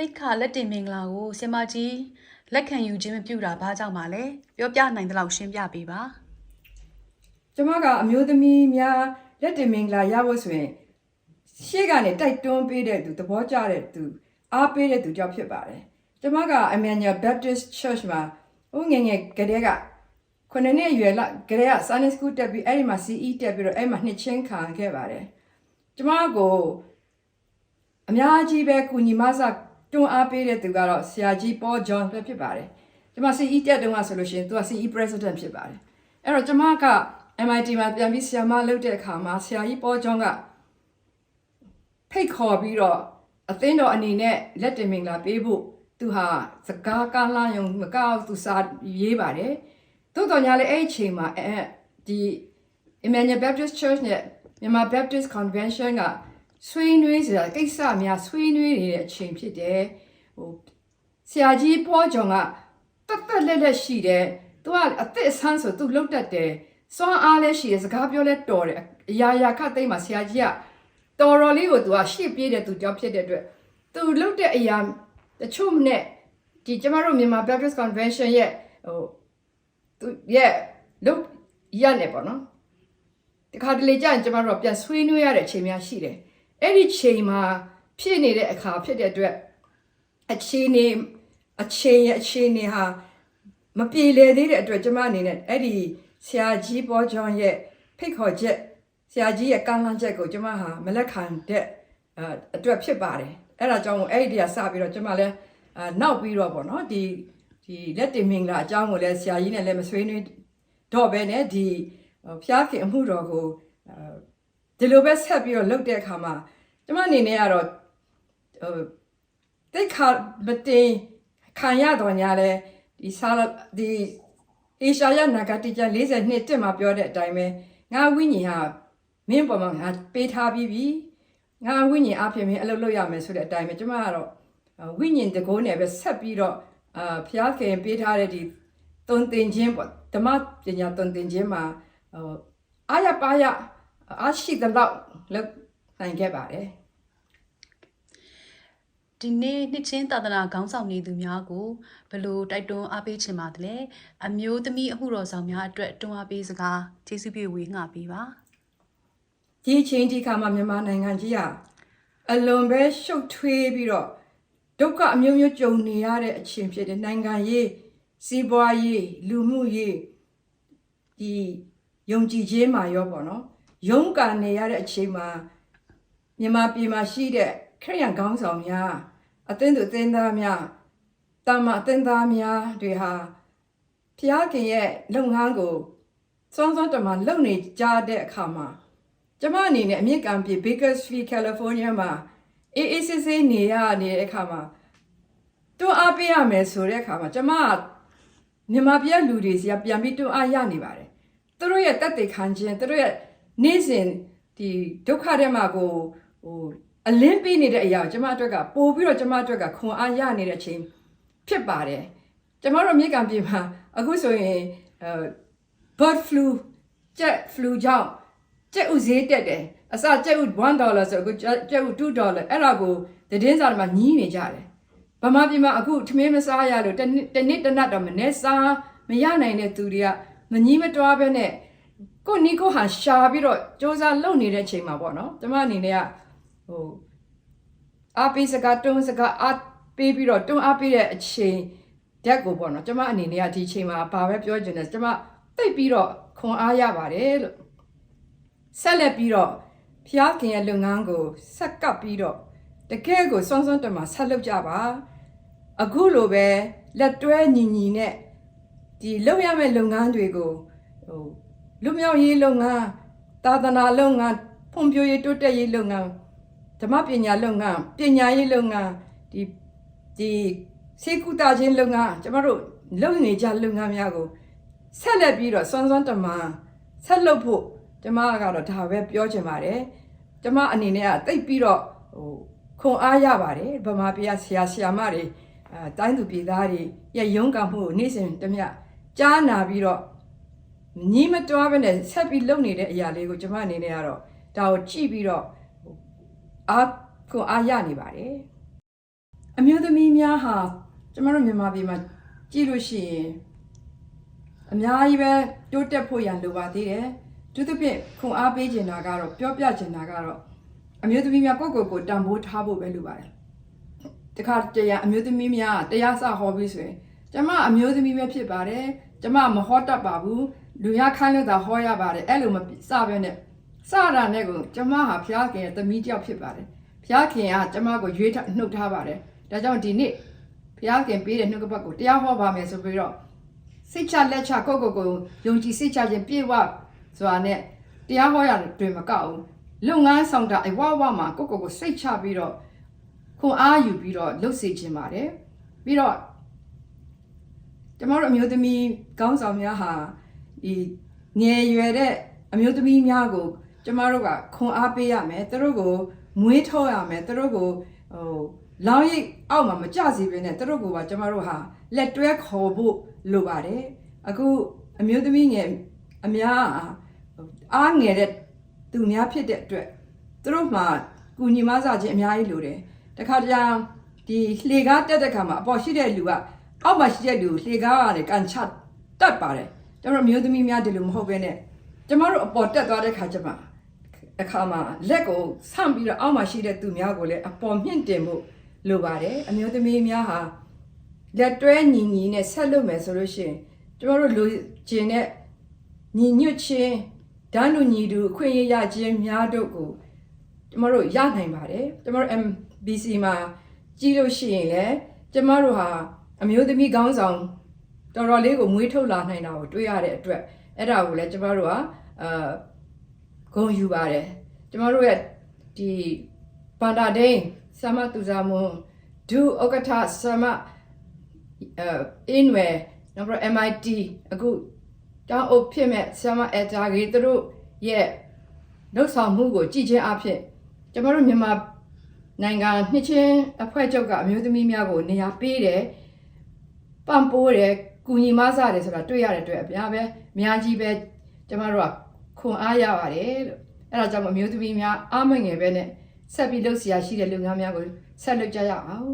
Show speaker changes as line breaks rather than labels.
တိတ်ခါလက်တင်မင်္ဂလာကိုဆင်မကြီးလက်ခံယူခြင်းမပြုတာဘာကြောင့်ပါလဲပြောပြနိုင်တဲ့လောက်ရှင်းပြပေးပါ
ကျမကအမျိုးသမီးများလက်တင်မင်္ဂလာရဖို့ဆိုရင်ရှေ့ကနေတိုက်တွန်းပေးတဲ့သူသဘောကျတဲ့သူအားပေးတဲ့သူကြောင့်ဖြစ်ပါတယ်ကျမက Emmanuel Baptist Church မှာဦးငယ်ငယ်ကလေးကခုနှစ်နှစ်အရွယ်လကလေးက Sunday School တက်ပြီးအဲ့ဒီမှာ CE တက်ပြီးတော့အဲ့မှာနှစ်ချင်းခံခဲ့ပါတယ်ကျမကိုအများကြီးပဲကုညီမဆ တွန်းအားပေးတဲ့သူကတော့ဆရာကြီး Paul John ပဲဖြစ်ပါတယ်ကျမ CE တက်တုန်းကဆိုလို့ရှိရင်သူက CE President ဖြစ်ပါတယ်အဲ့တော့ကျမက MIT မှာပြန်ပြီးဆရာမလုပ်တဲ့အခါမှာဆရာကြီးပေါ်ကျောင်းကဖိတ်ခေါ်ပြီးတော့အသင်းတော်အနေနဲ့လက်တင်မင်္ဂလာပေးဖို့သူဟာစကားကမ်းလှမ်းရုံမကောက်သူစာရေးပါတယ်သို့တော်ညာလည်းအဲ့အချိန်မှာအဲဒီ Emmanuel Baptist Church နဲ့မြန်မာ Baptist Convention က ဆွေးနွေးစရာကိစ္စများဆွေးနွေးနေတဲ့အချိန်ဖြစ်တယ်ဟိုဆရာကြီးပေါ်ကျောင်းကတက်တက်လက်လက်ရှိတယ်သူကအသက်အဆန်းဆိုသူလှုပ်တတ်တယ်စွမ်းအားလည်းရှိတယ်စကားပြောလဲတော်တယ်အရာရာခတ်သိမ်းမှာဆရာကြီးကတော်တော်လေးကိုသူကရှေ့ပြေးတဲ့သူကြောင့်ဖြစ်တဲ့အတွက်သူလှုပ်တဲ့အရာတချို့နဲ့ဒီကျမတို့မြန်မာ Baptist Convention ရဲ့ဟိုသူရဲ့လှုပ်ရက်နေပေါ့နော်တခါတလေကြာရင်ကျမတို့ကပြန်ဆွေးနွေးရတဲ့အချိန်များရှိတယ်။ အဲ့ဒီချိန်မှာဖြစ်နေတဲ့အခါဖြစ်တဲ့အတွက်အချိန်နေအချိန်ရဲ့အချိန်နေဟာမပြေလည်သေးတဲ့အတွက်ကျမအနေနဲ့အဲ့ဒီဆရာကြီးပေါ်ကျောင်းရဲ့ဖိတ်ခေါ်ချက်ဆရာကြီးရဲ့ကမ်းလှမ်းချက်ကိုကျမဟာမလက်ခံတဲ့အဲအတွက်ဖြစ်ပါတယ်။အဲ့ဒါကြောင့်မို့အဲ့ဒီတည်းကစပြီးတော့ကျမလည်းအာနောက်ပြီးတော့ပေါ့နော်ဒီဒီလက်တင်မင်္ဂလာအကြောင်းကိုလည်းဆရာကြီးနဲ့လည်းမဆွေးနွေးတော့ပဲねဒီဖျားခင်အမှုတော်ကိုအဲ ဒီလိုပဲဆက်ပြီးတော့လုပ်တဲ့အခါမှာကျမအနေနဲ့ကတော့ဟိုတိတ်ခါမတင်ခံရတော့ညာလဲဒီဆာလဒီအေရှာယနာဂတိကျမ်း40နှစ်တက်မှာပြောတဲ့အတိုင်းပဲငါဝိညာဉ်ဟာမင်းပေါ်မှာငါပေးထားပြီးပြီငါဝိညာဉ်အဖြစ်မင်းအလုပ်လုပ်ရမယ်ဆိုတဲ့အတိုင်းပဲကျမကတော့ဝိညာဉ်တကိုးနဲ့ပဲဆက်ပြီးတော့အာဖျားခင်ပေးထားတဲ့ဒီတုံတင်ခြင်းပေါ့ဓမ္မပညာတုံတင်ခြင်းမှာဟိုအာရပါရ အားရှိတဲ့လောက်လောက်နိုင်ခဲ့ပါတယ်
ဒီနေ့နှစ်ချင်းသာသနာခေါင်းဆောင်နေသူများကိုဘယ်လို့တိုက်တွန်းအားပေးချင်ပါသလဲအမျိုးသမီးအမှုတော်ဆောင်များအတွက်တွန်းအားပေးစကားကျေးဇူးပြုဝေငှပေးပါ
ဒီအချိန်ဒီခါမှာမြန်မာနိုင်ငံကြီးဟာအလွန်ပဲရှုပ်ထွေးပြီးတော့ဒုက္ခအမျိုးမျိုးကြုံနေရတဲ့အချိန်ဖြစ်တဲ့နိုင်ငံရေးစီးပွားရေးလူမှုရေးဒီယုံကြည်ခြင်းမှာရောပေါ့နော် ယုံကန်နေရတဲ့အချိန်မှာမြန်မာပြည်မှာရှိတဲ့ခရိယန်ခေါင်းဆောင်များအသင်းသူအသင်းသားများတာမအသင်းသားများတွေဟာဖျားခင်ရဲ့လုပ်ငန်းကိုစွမ်းစွမ်းတမလုပ်နေကြတဲ့အခါမှာကျမအနေနဲ့အမြင့်ကံပြေ Bakersfield California မှာအေးအေးဆေးဆေးနေရနေတဲ့အခါမှာတွန်းအားပေးရမယ်ဆိုတဲ့အခါမှာကျမကမြန်မာပြည်ကလူတွေစီကပြန်ပြီးတွန်းအားရနေပါတယ်သူတို့ရဲ့တက်တေခံခြင်းသူတို့ရဲ့ နေ့စဉ်ဒီဒုက္ခထဲမှာကိုဟိုအလင်းပေးနေတဲ့အရာကိုကျမအတွက်ကပို့ပြီးတော့ကျမအတွက်ကခွန်အားရနေတဲ့အချိန်ဖြစ်ပါတယ်ကျမတို့မြေကံပြေမှာအခုဆိုရင်အဲ bird flu jet flu ကြောင့်ကျက်ဥဈေးတက်တယ်အစကျက်ဥ1ဒေါ်လာဆိုအခုကျက်ဥ2ဒေါ်လာအဲ့ဒါကိုသတင်းစာတွေမှာညီးနေကြတယ်ဗမာပြည်မှာအခုထမင်းမစားရလို့တစ်နှစ်တစ်နှစ်တစ်နတ်တော့မနဲ့စားမရနိုင်တဲ့သူတွေကမညီးမတွားပဲနဲ့ ကိုနီကိုဟာရှာပြီးတော့စ조사လုပ်နေတဲ့ချိန်မှာပေါ့နော်ကျမအနေနဲ့ကဟိုအားပေးစကားတွန်းစကားအားပေးပြီးတော့တွန်းအားပေးတဲ့အချိန်ဓာတ်ကိုပေါ့နော်ကျမအနေနဲ့ကဒီချိန်မှာဘာပဲပြောချင်လဲကျမတိတ်ပြီးတော့ခွန်အားရပါတယ်လို့ဆက်လက်ပြီးတော့ဖျားခင်ရဲ့လုပ်ငန်းကိုဆက်ကပ်ပြီးတော့တကယ်ကိုစွန်းစွန်းတမဆက်လုပ်ကြပါအခုလိုပဲလက်တွဲညီညီနဲ့ဒီလုပ်ရမယ့်လုပ်ငန်းတွေကိုဟို လူမျိုးရေးလုပ်ငန်းသာသနာလုပ်ငန်းဖွံ့ဖြိုးရေးတိုးတက်ရေးလုပ်ငန်းဓမ္မပညာလုပ်ငန်းပညာရေးလုပ်ငန်းဒီဒီစေကုတာချင်းလုပ်ငန်းကျမတို့လုပ်နေကြလုပ်ငန်းများကိုဆက်လက်ပြီးတော့စွန်းစွန်းတမဆက်လုပ်ဖို့ကျမကတော့ဒါပဲပြောချင်ပါတယ်ကျမအနေနဲ့ကတိတ်ပြီးတော့ဟိုခွန်အားရပါတယ်ဗမာပြည်ကဆရာဆရာမတွေအဲတိုင်းသူပြည်သားတွေရဲ့ရုန်းကန်မှုကိုနေ့စဉ်တမျှကြားနာပြီးတော့ ညီမတွားပဲနဲ့ဆက်ပြီးလုပ်နေတဲ့အရာလေးကိုကျမအနေနဲ့ကတော့ဒါကိုကြည့်ပြီးတော့ဟိုအားခွန်အားရနေပါတယ်အမျိုးသမီးများဟာကျမတို့မြန်မာပြည်မှာကြည့်လို့ရှိရင်အများကြီးပဲတိုးတက်ဖို့ရန်လိုပါသေးတယ်သူသဖြင့်ခွန်အားပေးချင်တာကတော့ပြောပြချင်တာကတော့အမျိုးသမီးများကိုယ့်ကိုယ်ကိုတန်ဖိုးထားဖို့ပဲလိုပါတယ်တခါတရံအမျိုးသမီးများတရားစဟောပြီးဆိုရင်ကျမအမျိုးသမီးပဲဖြစ်ပါတယ်ကျမမဟောတတ်ပါဘူး လူရခိုင်းလို့သာဟောရပါတယ်အဲ့လိုမစပဲနဲ့စတာနဲ့ကိုကျမဟာဖျားခင်ရဲ့သမီးတစ်ယောက်ဖြစ်ပါတယ်ဖျားခင်ကကျမကိုရွေးထားနှုတ်ထားပါတယ်ဒါကြောင့်ဒီနေ့ဖျားခင်ပေးတဲ့နှုတ်ကပတ်ကိုတရားဟောပါမယ်ဆိုပြီးတော့စိတ်ချလက်ချကိုယ့်ကိုယ်ကိုယုံကြည်စိတ်ချခြင်းပြည့်ဝဆိုတာနဲ့တရားဟောရတွင်မကောက်ဘူးလုပ်ငန်းဆောင်တာအဝဝမှာကိုယ့်ကိုယ်ကိုစိတ်ချပြီးတော့ခွန်အားယူပြီးတော့လှုပ်စေခြင်းပါတယ်ပြီးတော့ကျမတို့အမျိုးသမီးကောင်းဆောင်များဟာ ဒီငယ်ရွယ်တဲ့အမျိုးသမီးများကို ကျမတို့ကခွန်အားပေးရမယ်သူတို့ကိုမွေးထုတ်ရမယ်သူတို့ကိုဟိုလောင်းရိပ်အောက်မှာမကြစီဘဲနဲ့သူတို့ကိုပါကျမတို့ဟာလက်တွဲခေါ်ဖို့လိုပါတယ်အခုအမျိုးသမီးငယ်အများအားငယ်တဲ့သူများဖြစ်တဲ့အတွက်သူတို့မှာကုညီမဆခြင်းအများကြီးလိုတယ်တခါတရံဒီလှေကားတက်တဲ့ခါမှာအပေါ်ရှိတဲ့လူကအောက်မှာရှိတဲ့လူလှေကားရတယ်ကန်ချတတ်ပါတယ် ကျွန်တော်မျိုးသမီးများဒီလိုမဟုတ်ဘဲနဲ့ကျမတို့အပေါ်တက်သွားတဲ့ခါကျမှအခါမှာလက်ကိုဆန့်ပြီးတော့အောက်မှာရှိတဲ့သူများကိုလည်းအပေါ်မြင့်တင်ဖို့လိုပါတယ်အမျိုးသမီးများဟာလက်တွဲညီညီနဲ့ဆက်လုပ်မယ်ဆိုလို့ရှိရင်ကျမတို့လူကျင်တဲ့ညီညွတ်ခြင်းဓာတ်လူညီတူအခွင့်အရေးရခြင်းများတို့ကိုကျမတို့ရနိုင်ပါတယ်ကျမတို့ MBC မှာကြည့်လို့ရှိရင်လည်းကျမတို့ဟာအမျိုးသမီးခေါင်းဆောင် တော်တော်လေးကိုမွေးထုတ်လာနိုင်တာကိုတွေ့ရတဲ့အတွက်အဲ့ဒါကိုလည်းကျမတို့ကအာဂုဏ်ယူပါတယ်ကျမတို့ရဲ့ဒီပန္တာဒိန်ဆမတူဇာမွန်ဒူဩကထဆမအဲအင်းဝဲနောက်ပြီး MIT အခုတောင်းအုပ်ဖြစ်မဲ့ဆမအတာကြီးသူတို့ရဲ့လှုပ်ဆောင်မှုကိုကြည်ချင်းအဖြစ်ကျမတို့မြန်မာနိုင်ငံနှစ်ချင်းအဖွဲ့ချုပ်ကအမျိုးသမီးများကိုနေရာပေးတယ်ပံ့ပိုးတယ် ကုညီမဆတယ်ဆိုတာတွေ့ရတဲ့အတွက်အများပဲအများကြီးပဲကျမတို့ကခွန်အားရပါတယ်လို့အဲ့ဒါကြောင့်အမျိုးသမီးများအားမငယ်ပဲနဲ့ဆက်ပြီးလုပ်เสียရှိတဲ့လူငန်းများကိုဆက်လုပ်ကြရအောင်